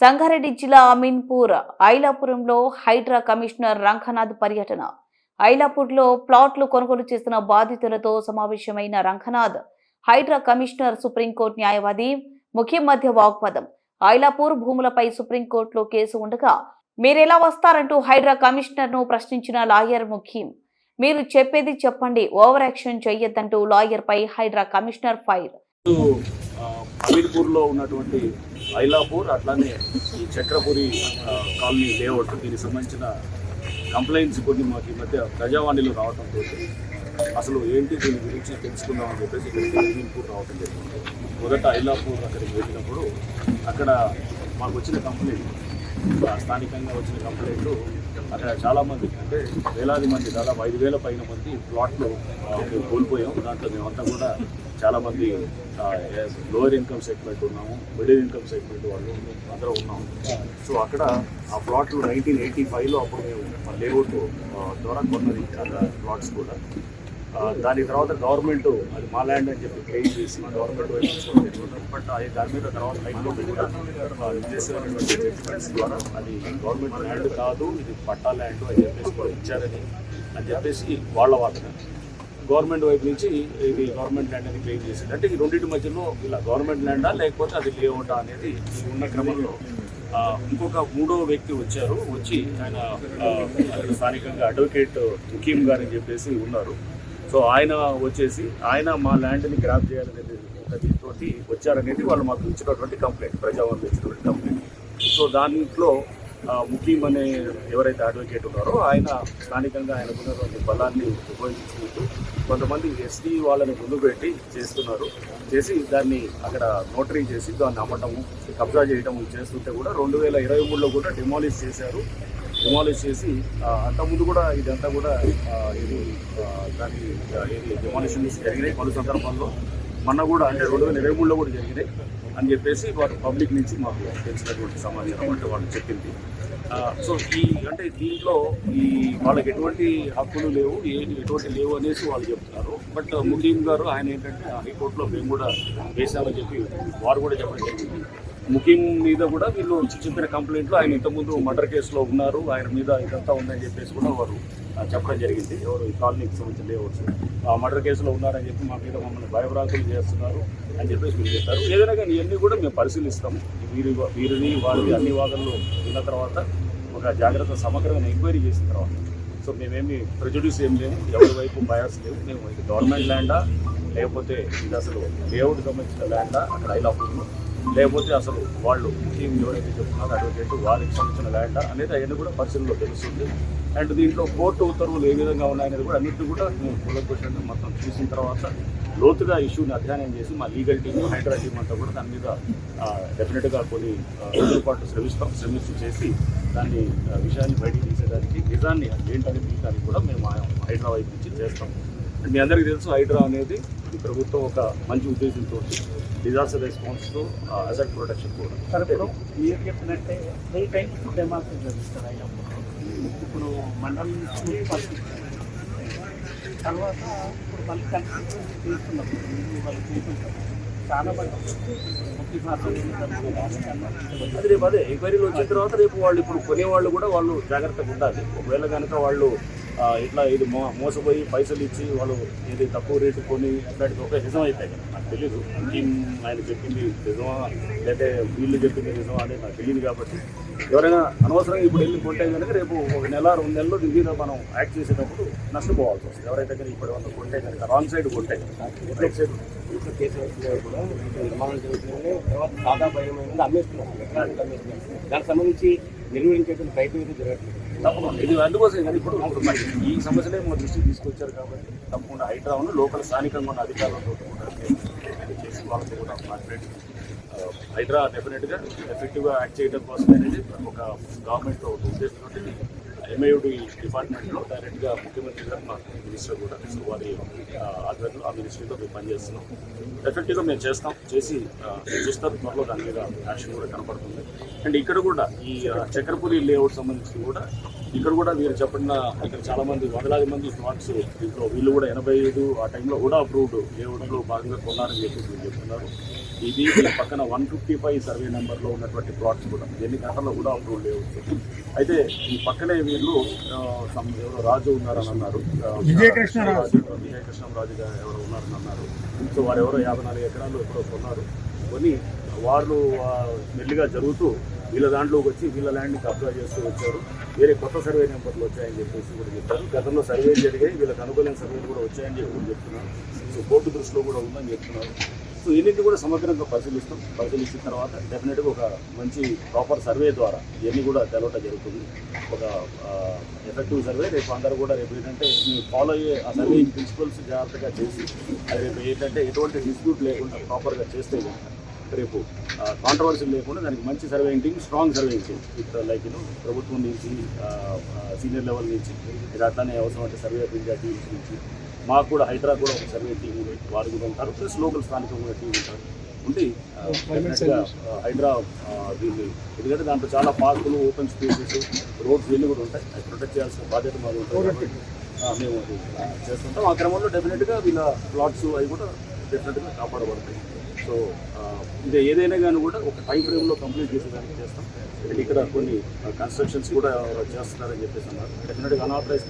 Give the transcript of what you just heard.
సంగారెడ్డి జిల్లా అమీన్పూర్ ఐలాపురంలో హైడ్రా కమిషనర్ రంగనాథ్ పర్యటన. ఐలాపూర్లో ప్లాట్లు కొనుగోలు చేస్తున్న బాధితులతో సమావేశమైన రంగనాథ్ హైడ్రా కమిషనర్ సుప్రీంకోర్టు న్యాయవాది ముఖ్యం మధ్య వాగ్వాదం. ఐలాపూర్ భూములపై సుప్రీంకోర్టులో కేసు ఉండగా మీరెలా వస్తారంటూ హైడ్రా కమిషనర్ను ప్రశ్నించిన లాయర్ ముఖ్యం. మీరు చెప్పేది చెప్పండి ఓవర్ యాక్షన్ చేయొద్దంటూ లాయర్ పై హైడ్రా కమిషనర్ ఫైర్. అమీర్పూర్లో ఉన్నటువంటి ఐలాపూర్ అట్లానే ఈ చక్రపురి కాలనీ లేఅవుట్ దీనికి సంబంధించిన కంప్లైంట్స్ కొన్ని మాకు ఈ మధ్య ప్రజావాణిలో రావడంతో అసలు ఏంటి దీని గురించి తెలుసుకుందామని చెప్పేసి ఇక్కడికి అమీర్పూర్ జరిగింది. మొదట ఐలాపూర్ అక్కడికి వెళ్ళినప్పుడు అక్కడ మాకు వచ్చిన కంప్లైంట్ స్థానికంగా వచ్చిన కంప్లైంట్ అక్కడ చాలామంది అంటే వేలాది మంది దాదాపు ఐదు వేల పైన మంది ప్లాట్లు మేము కోల్పోయాం. దాంట్లో మేమంతా కూడా చాలామంది లోయర్ ఇన్కమ్ సెగ్మెంట్ ఉన్నాము మిడిల్ ఇన్కమ్ సెగ్మెంట్ వాళ్ళు అందరూ ఉన్నాము. సో అక్కడ ఆ ప్లాట్లు నైన్టీన్ ఎయిటీ ఫైవ్లో అప్పుడు మేము లేఅవుట్ ద్వారా కొన్నది అక్కడ ప్లాట్స్ కూడా. దాని తర్వాత గవర్నమెంట్ అది మా ల్యాండ్ అని చెప్పి క్లెయిమ్ చేసి గవర్నమెంట్ వైపు బట్ అది దాని మీద తర్వాత హైకోర్టు కూడా చేసినటువంటి జడ్జిమెంట్స్ ద్వారా అది గవర్నమెంట్ ల్యాండ్ కాదు ఇది పట్టా ల్యాండ్ అని చెప్పేసి కూడా ఇచ్చారని అని చెప్పేసి వాళ్ళ వాదన. గవర్నమెంట్ వైపు నుంచి ఇది గవర్నమెంట్ ల్యాండ్ అని క్లెయిమ్ చేసింది. అంటే ఈ రెండింటి మధ్యలో ఇలా గవర్నమెంట్ ల్యాండా లేకపోతే అది లేఅవుటా అనేది ఉన్న క్రమంలో ఇంకొక మూడో వ్యక్తి వచ్చారు వచ్చి ఆయన స్థానికంగా అడ్వకేట్ ముఖీం గారు అని చెప్పేసి ఉన్నారు. సో ఆయన వచ్చేసి ఆయన మా ల్యాండ్ని గ్రాప్ చేయాలనేది ఒక దీంతోటి వచ్చారనేది వాళ్ళు మాకు ఇచ్చినటువంటి కంప్లైంట్ ప్రజావాళ్ళు ఇచ్చినటువంటి కంప్లైంట్ సో దాంట్లో ముఖీం అనే ఎవరైతే అడ్వకేట్ ఉన్నారో ఆయన స్థానికంగా ఆయనకున్నటువంటి బలాన్ని ఉపయోగించుకుంటూ కొంతమంది ఎస్టీ వాళ్ళని ముందు పెట్టి చేస్తున్నారు. చేసి దాన్ని అక్కడ నోటరీ చేసి దాన్ని అమ్మటము కబ్జా చేయటము చేస్తుంటే కూడా రెండు వేల ఇరవై మూడులో కూడా డిమాలిష్ చేశారు. డిమాలిష్ చేసి అంతకుముందు కూడా ఇదంతా కూడా ఏది ఇది దాని ఇది జరిగినాయి పలు సందర్భాల్లో. మొన్న కూడా అంటే రెండు వేల ఇరవై మూడులో కూడా జరిగినాయి అని చెప్పేసి వారు పబ్లిక్ నుంచి మాకు తెలిసినటువంటి సమాచారం అంటే వాళ్ళు చెప్పింది. సో ఈ అంటే దీంట్లో ఈ వాళ్ళకి ఎటువంటి హక్కులు లేవు ఏ ఎటువంటి లేవు అనేసి వాళ్ళు చెప్తున్నారు. బట్ ముఖీం గారు ఆయన ఏంటంటే హైకోర్టులో మేము కూడా వేశామని చెప్పి వారు కూడా చెప్పడం జరిగింది. ముఖీం మీద కూడా వీళ్ళు చెప్పిన కంప్లైంట్లో ఆయన ఇంతకుముందు మర్డర్ కేసులో ఉన్నారు. ఆయన మీద ఇదంతా ఉందని చెప్పేసి కూడా వారు ఆ, చెప్పడం జరిగింది. ఎవరు ఈ కాలనీకి సంబంధించి లేవచ్చు ఆ మర్డర్ కేసులో ఉన్నారని చెప్పి మా మీద మమ్మల్ని భయభ్రాంతులు చేస్తున్నారు అని చెప్పేసి మీరు చెప్పారు. ఏదైనా కానీ ఇవన్నీ కూడా మేము పరిశీలిస్తాము వీరి వీరిని వారి అన్ని వాదనలు విన్న తర్వాత ఒక జాగ్రత్త సమగ్రమైన ఎంక్వైరీ చేసిన తర్వాత. సో మేమేమి ప్రెజుడ్యూస్ ఏం లేవు. ఎవరి వైపు బయాస్ లేవు. మేము ఇది గవర్నమెంట్ ల్యాండా లేకపోతే ఇది అసలు లేఅవుట్ సంబంధించిన ల్యాండా అక్కడ ఐలాపూర్లో లేకపోతే అసలు వాళ్ళు టీం ఎవరైతే చెప్తున్నారో అడ్వకేట్ వారికి సంబంధించిన ల్యాండా అనేది అవన్నీ కూడా పరిశీలనలో తెలుస్తుంది. అండ్ దీంట్లో కోర్టు ఉత్తర్వులు ఏ విధంగా ఉన్నాయనేది కూడా అన్నింటినీ కూడా మేము కూలగొట్టండి మొత్తం చూసిన తర్వాత లోతుగా ఇష్యూని అధ్యయనం చేసి మా లీగల్ టీం హైదరాబాద్ టీం అంతా కూడా దాని మీద డెఫినెట్గా కొన్ని ఆ, రోజుల పాటు శ్రమిస్తాం శ్రమిస్తూ చేసి దాన్ని విషయాన్ని బయటికి తీసేదానికి నిజాన్ని ఏంటనేది తీయడానికి కూడా మేము హైదరాబాద్ వైపు నుంచి చేస్తాం. మీ అందరికీ తెలుసు హైడ్రా అనేది ఈ ప్రభుత్వం ఒక మంచి ఉద్దేశంతో డిజాస్టర్ రెస్పాన్స్ అసెట్ ప్రొటెక్షన్ కూడా సార్ ఇప్పుడు మీరు చెప్పినట్టే త్రీ టైమ్స్ డెమాన్స్ట్రేట్ జరుగుతుంది? అయినా ఇప్పుడు మండలం నుంచి తర్వాత ఇప్పుడు మళ్ళీ కన్స్ట్రక్షన్ తీసుకున్నాం వాళ్ళు తీసుకుంటాం చాలా మంది రేపు అదే ఎంక్వైరీలు వచ్చిన తర్వాత రేపు వాళ్ళు ఇప్పుడు కొనేవాళ్ళు కూడా వాళ్ళు జాగ్రత్తగా ఉండాలి. ఒకవేళ కనుక వాళ్ళు ఇట్లా ఇది మో మోసపోయి పైసలు ఇచ్చి వాళ్ళు ఇది తక్కువ రేటు కొని అట్లాంటిది ఒక నిజం కదా నాకు తెలియదు ఇంకేం ఆయన చెప్పింది నిజమా? లేకపోతే వీళ్ళు చెప్పింది నిజమా అనేది నాకు తెలియదు కాబట్టి. ఎవరైనా అనవసరంగా ఇప్పుడు వెళ్ళి కొంటే కనుక రేపు ఒక నెల రెండు నెలలు దీని మనం యాక్ట్ చేసేటప్పుడు నష్టపోవాల్సి వస్తుంది. ఎవరైతే కనుక ఇప్పుడు వంద కొంటే కనుక రాంగ్ సైడ్ కొంటే రైట్ సైడ్ కూడా నిర్మాణం జరుగుతుందని తర్వాత దాదాపు భయం అమ్మేస్తున్నారు. దానికి సంబంధించి నిర్వహించేటువంటి ప్రయత్నం అయితే జరగట్లేదు. తప్పకుండా. ఇది అందుకోసం కానీ ఇప్పుడు ఈ సమస్యలే మా దృష్టికి తీసుకొచ్చారు కాబట్టి తప్పకుండా హైదరాబాద్ లోకల్ స్థానికంగా ఉన్న అధికారులతో కూడా చేసి వాళ్ళతో కూడా మాట్లాడి హైడ్రా డెఫినెట్గా ఎఫెక్టివ్గా యాక్ట్ చేయడం కోసం అనేది ఒక గవర్నమెంట్ ఒక ఉద్దేశంతో ఎంఐడి డిపార్ట్మెంట్లో డైరెక్ట్గా ముఖ్యమంత్రి గారు మా మినిస్టర్ కూడా సో వారి ఆధ్వర్యంలో ఆ మినిస్ట్రీలో మేము పనిచేస్తున్నాం. ఎఫెక్టివ్గా మేము చేస్తాం చేసి చూస్తారు త్వరలో దాని మీద యాక్షన్ కూడా కనపడుతుంది. అండ్ ఇక్కడ కూడా ఈ చక్రపురి లేఅవుట్ సంబంధించి కూడా ఇక్కడ కూడా వీరు చెప్పిన ఇక్కడ చాలా మంది వందలాది మంది ప్లాట్స్ దీంట్లో వీళ్ళు కూడా ఎనభై ఐదు ఆ టైంలో కూడా అప్రూవ్డ్ లేఅవుట్లో భాగంగా కొన్నారని చెప్పేసి వీళ్ళు చెప్తున్నారు. ఇది పక్కన వన్ ఫిఫ్టీ ఫైవ్ సర్వే నెంబర్లో ఉన్నటువంటి ప్లాట్స్ కూడా. ఎన్ని గంటల్లో కూడా అప్రూవ్ లేవచ్చు అయితే ఈ పక్కనే వీళ్ళు ఎవరో రాజు ఉన్నారని అన్నారు. విజయకృష్ణరాజు విజయకృష్ణరాజు గారు ఎవరో ఉన్నారని అన్నారు. సో వారు ఎవరో యాభై నాలుగు ఎకరాలు ఎక్కడో కొన్నారు. కొని వాళ్ళు మెల్లిగా జరుగుతూ వీళ్ళ దాంట్లోకి వచ్చి వీళ్ళ ల్యాండ్కి అప్లై చేస్తూ వచ్చారు. వేరే కొత్త సర్వే నెంబర్లు వచ్చాయని చెప్పేసి కూడా చెప్పారు. గతంలో సర్వే జరిగాయి వీళ్ళకి అనుకూలమైన సర్వేలు కూడా వచ్చాయని చెప్పి కూడా చెప్తున్నారు. సో కోర్టు దృష్టిలో కూడా ఉందని చెప్తున్నారు. సో ఇవన్నీ కూడా సమగ్రంగా పరిశీలిస్తాం. పరిశీలించిన తర్వాత డెఫినెట్గా ఒక మంచి ప్రాపర్ సర్వే ద్వారా ఇవన్నీ కూడా తెలవటం జరుగుతుంది. ఒక ఎఫెక్టివ్ సర్వే రేపు అందరూ కూడా రేపు ఏంటంటే మేము ఫాలో అయ్యే ఆ సర్వే ప్రిన్సిపల్స్ జాగ్రత్తగా చేసి అది రేపు ఏంటంటే ఎటువంటి డిస్ప్యూట్ లేకుండా ప్రాపర్గా చేస్తే కనుక రేపు కాంట్రవర్సీ లేకుండా దానికి మంచి surveying team strong surveying team with like you know ప్రభుత్వం నుంచి సీనియర్ లెవెల్ నుంచి ఇది అట్లానే అవసరం అంటే సర్వే ఆఫ్ ఇండియా టీమ్స్ నుంచి మాకు కూడా హైదరాబాద్ కూడా ఒక సర్వే టీం ఉంది. వారు కూడా ఉంటారు. ప్లస్ లోకల్ స్థానికంగా కూడా టీం ఉంటారు. ఉండి ఆ, దీన్ని ఎందుకంటే దాంట్లో చాలా పార్కులు ఓపెన్ స్పేసెస్ రోడ్స్ ఇవన్నీ కూడా ఉంటాయి. అది ప్రొటెక్ట్ చేయాల్సిన బాధ్యత మాకు ఉంటుంది మేము చేస్తుంటాం. ఆ క్రమంలో డెఫినెట్గా వీళ్ళ ప్లాట్స్ అవి కూడా డెఫినెట్గా కాపాడబడతాయి. సో ఆ, ఇది ఏదైనా కానీ కూడా ఒక టైం ఫ్రేమ్లో కంప్లీట్ చేసేదానికి చేస్తాం. అండ్ ఇక్కడ కొన్ని కన్స్ట్రక్షన్స్ కూడా చేస్తున్నారని చెప్పేసి అన్నారు. డెఫినెట్గా అనాథరైజ్